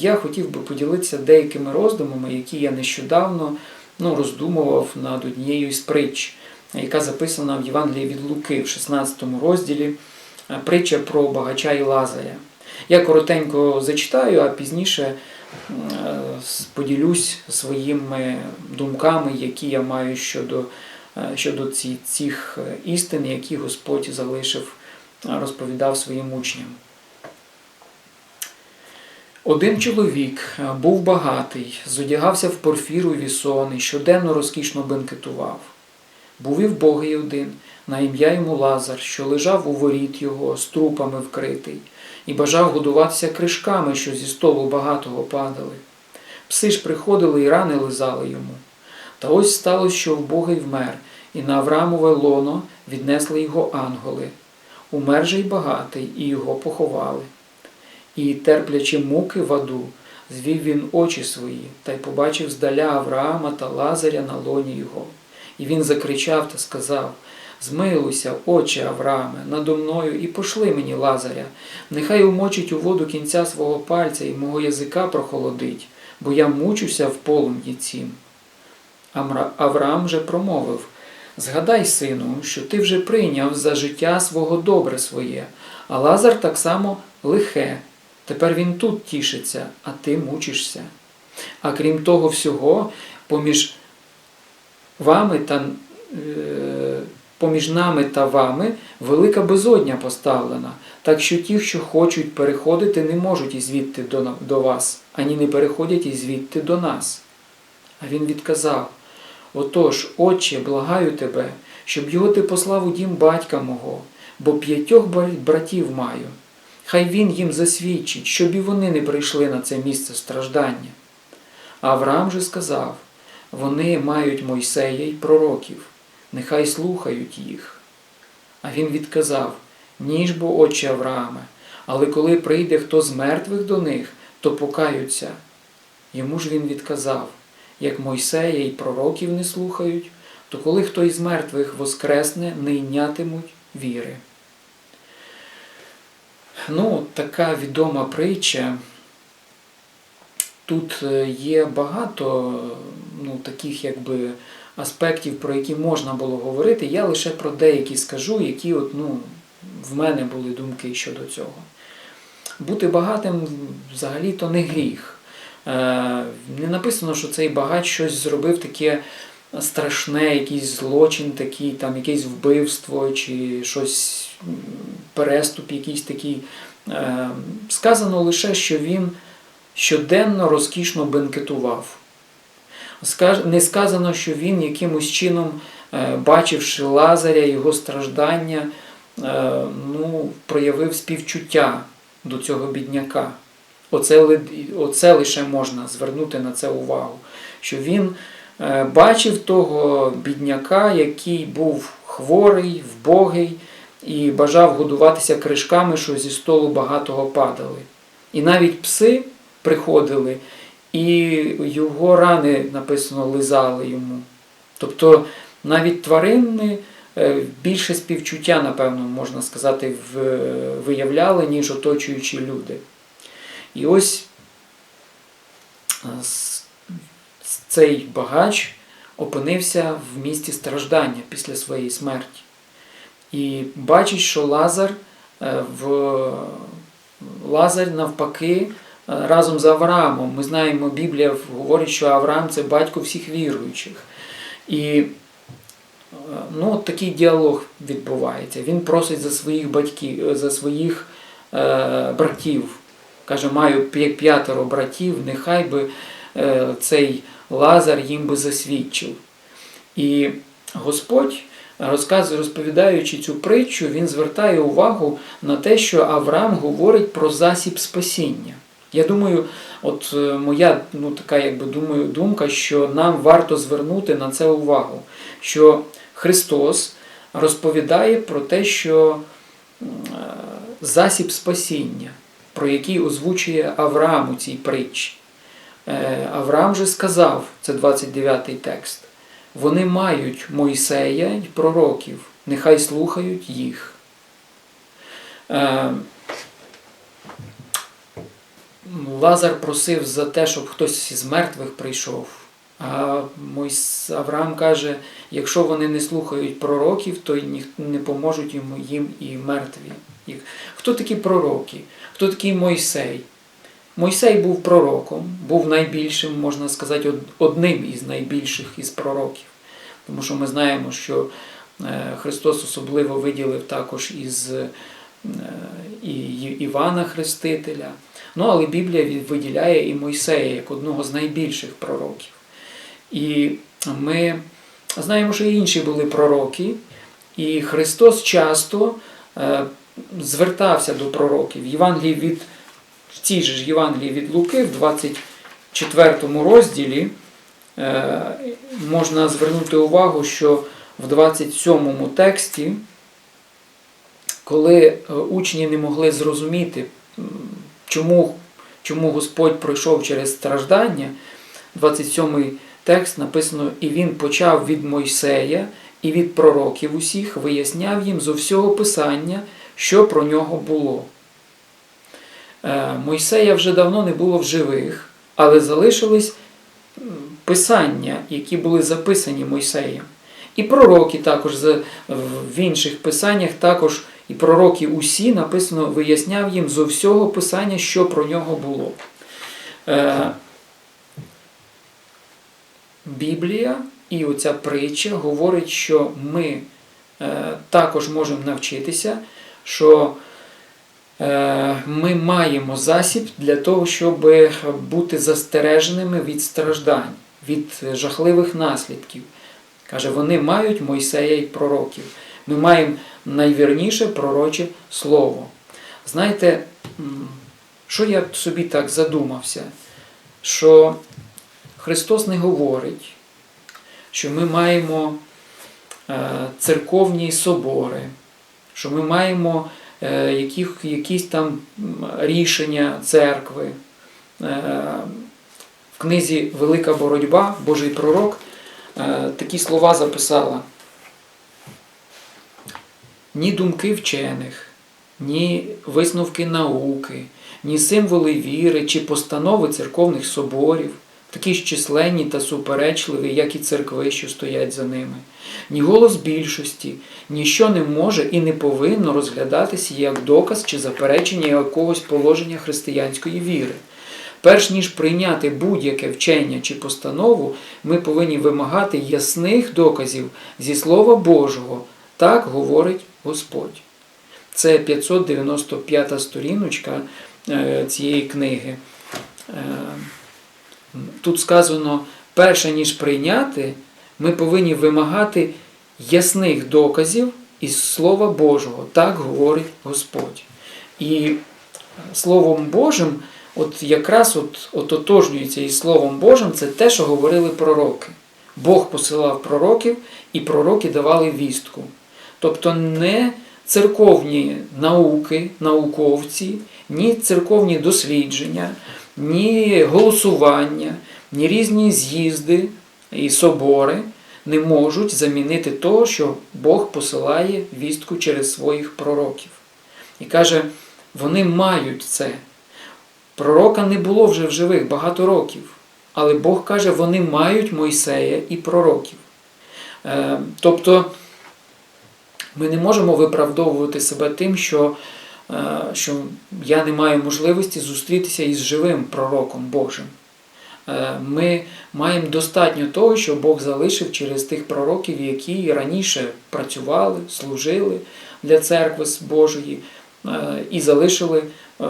я хотів би поділитися деякими роздумами, які я нещодавно ну, роздумував над однією з притч, яка записана в Євангелії від Луки в 16 розділі, е, притча про багача і Лазаря. Я коротенько зачитаю, а пізніше е, поділюсь своїми думками, які я маю щодо, е, щодо цих істин, які Господь залишив, розповідав своїм учням. Один чоловік е, був багатий, зодягався в порфіру і вісони, щоденно розкішно бенкетував. Був і вбогий один, на ім'я йому Лазар, що лежав у воріт його, з трупами вкритий, і бажав годуватися кришками, що зі столу багатого падали. Пси ж приходили і рани лизали йому. Та ось сталося, що вбогий вмер, і на Авраамове лоно віднесли його ангели. Умер же й багатий, і його поховали. І, терплячи муки в аду, звів він очі свої, та й побачив здаля Авраама та Лазаря на лоні його. І він закричав та сказав: Змилуйся, отче Аврааме, надо мною, і пошли мені Лазаря, нехай умочить у воду кінця свого пальця і мого язика прохолодить, бо я мучуся в полум'ї цім. Авраам же промовив: Згадай, сину, що ти вже прийняв за життя свого добре своє, а Лазар так само лихе. Тепер він тут тішиться, а ти мучишся. А крім того всього, поміж вами та е, поміж нами та вами велика безодня поставлена, так що ті, що хочуть переходити, не можуть і звідти до, до вас, ані не переходять і звідти до нас. А він відказав: Отож, отче, благаю тебе, щоб його ти послав у дім батька мого, бо п'ятьох братів маю. Хай він їм засвідчить, щоб і вони не прийшли на це місце страждання. Авраам же сказав: вони мають Мойсея й пророків, нехай слухають їх. А він відказав: Ніж бо, отче Аврааме, але коли прийде хто з мертвих до них, то покаються. Йому ж він відказав: як Мойсея й пророків не слухають, то коли хто із мертвих воскресне, не йнятимуть віри. Ну, така відома притча. Тут е, є багато ну, таких якби, аспектів, про які можна було говорити. Я лише про деякі скажу, які от, ну, в мене були думки щодо цього. Бути багатим взагалі-то не гріх. Е, Не написано, що цей багач щось зробив таке страшне, якийсь злочин, такий, там, якесь вбивство чи щось, переступ якийсь такий. Е, Сказано лише, що він щоденно розкішно бенкетував. Не сказано, що він якимось чином, е, бачивши Лазаря, його страждання, е, ну, проявив співчуття до цього бідняка. Оце, оце лише можна звернути на це увагу. Що він бачив того бідняка, який був хворий, вбогий і бажав годуватися кришками, що зі столу багатого падали. І навіть пси приходили, і його рани, написано, лизали йому. Тобто навіть тварини е, більше співчуття, напевно, можна сказати, виявляли, ніж оточуючі люди. І ось е, цей багач опинився в місті страждання після своєї смерті. І бачить, що Лазар е, в Лазар навпаки е, разом з Авраамом. Ми знаємо, Біблія говорить, що Авраам це батько всіх віруючих. І е, ну, такий діалог відбувається. Він просить за своїх батьків, за своїх е, братів. Каже, маю п'ятеро братів, нехай би е, цей Лазар їм би засвідчив. І Господь, розповідаючи цю притчу, він звертає увагу на те, що Авраам говорить про засіб спасіння. Я думаю, от е, моя ну, така, якби думаю, думка, що нам варто звернути на це увагу, що Христос розповідає про те, що е, засіб спасіння, про який озвучує Авраам у цій притчі. Е, Авраам же сказав, це 29 текст, вони мають Мойсея й пророків, нехай слухають їх. Е, Лазар просив за те, щоб хтось з мертвих прийшов. А Авраам каже, якщо вони не слухають пророків, то не поможуть їм і мертві. Хто такі пророки? Хто такий Мойсей? Мойсей був пророком, був найбільшим, можна сказати, одним із найбільших із пророків. Тому що ми знаємо, що е, Христос особливо виділив також із е, і Івана Хрестителя. Ну, але Біблія виділяє і Мойсея як одного з найбільших пророків. І ми знаємо, що і інші були пророки, і Христос часто е, звертався до пророків. Євангелії від в цій же Євангелії від Луки, в 24 розділі, е, можна звернути увагу, що в 27 тексті, коли е, учні не могли зрозуміти, чому, чому Господь пройшов через страждання, 27 текст написано: І він почав від Мойсея і від пророків усіх, виясняв їм зо всього Писання, що про нього було. Е, Мойсея вже давно не було в живих, але залишились писання, які були записані Мойсеєм. І пророки також в інших писаннях також і пророки усі написано, виясняв їм зо всього писання, що про нього було. Е, Біблія і оця притча говорить, що ми е, також можемо навчитися, що ми маємо засіб для того, щоб бути застереженими від страждань, від жахливих наслідків. Каже, вони мають Мойсея і пророків. Ми маємо найвірніше пророче слово. Знаєте, що я собі так задумався? Що Христос не говорить, що ми маємо е, церковні собори, що ми маємо е, яких, якісь там рішення церкви. Е, В книзі Велика боротьба Божий пророк е, такі слова записала. Ні думки вчених, ні висновки науки, ні символи віри чи постанови церковних соборів, такі ж численні та суперечливі, як і церкви, що стоять за ними, ні голос більшості, ніщо не може і не повинно розглядатися як доказ чи заперечення якогось положення християнської віри. Перш ніж прийняти будь-яке вчення чи постанову, ми повинні вимагати ясних доказів зі Слова Божого. Так говорить Господь. Це 595 сторіночка е, цієї книги. Тут сказано, перше ніж прийняти, ми повинні вимагати ясних доказів із Слова Божого. Так говорить Господь. І Словом Божим, от якраз от, от отожнюється із Словом Божим, це те, що говорили пророки. Бог посилав пророків, і пророки давали вістку. Тобто не церковні науки, науковці, ні церковні дослідження, ні голосування, ні різні з'їзди і собори не можуть замінити того, що Бог посилає вістку через своїх пророків. І каже, вони мають це. Пророка не було вже в живих багато років, але Бог каже, вони мають Мойсея і пророків. Е, Тобто ми не можемо виправдовувати себе тим, що, що я не маю можливості зустрітися із живим пророком Божим. Е, Ми маємо достатньо того, що Бог залишив через тих пророків, які раніше працювали, служили для церкви Божої е, і залишили е,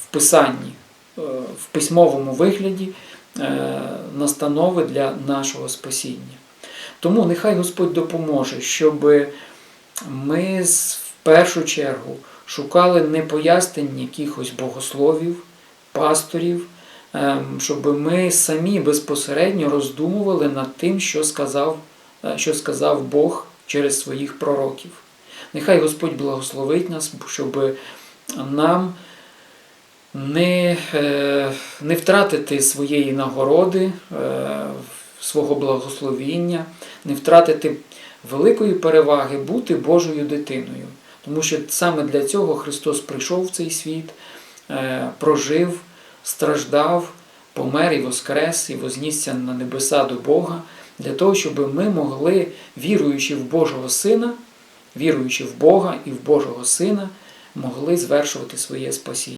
в Писанні, е, в письмовому вигляді е, настанови для нашого спасіння. Тому нехай Господь допоможе, щоб ми з- першу чергу шукали не пояснень якихось богословів, пасторів, ем, щоб ми самі безпосередньо роздумували над тим, що сказав, е, що сказав Бог через своїх пророків. Нехай Господь благословить нас, щоб нам не, е, не втратити своєї нагороди, е, свого благословіння, не втратити великої переваги бути Божою дитиною. Тому що саме для цього Христос прийшов в цей світ, е, прожив страждав, помер і воскрес, і вознісся на небеса до Бога, для того, щоб ми могли, віруючи в Божого Сина, віруючи в Бога і в Божого Сина, могли звершувати своє спасіння.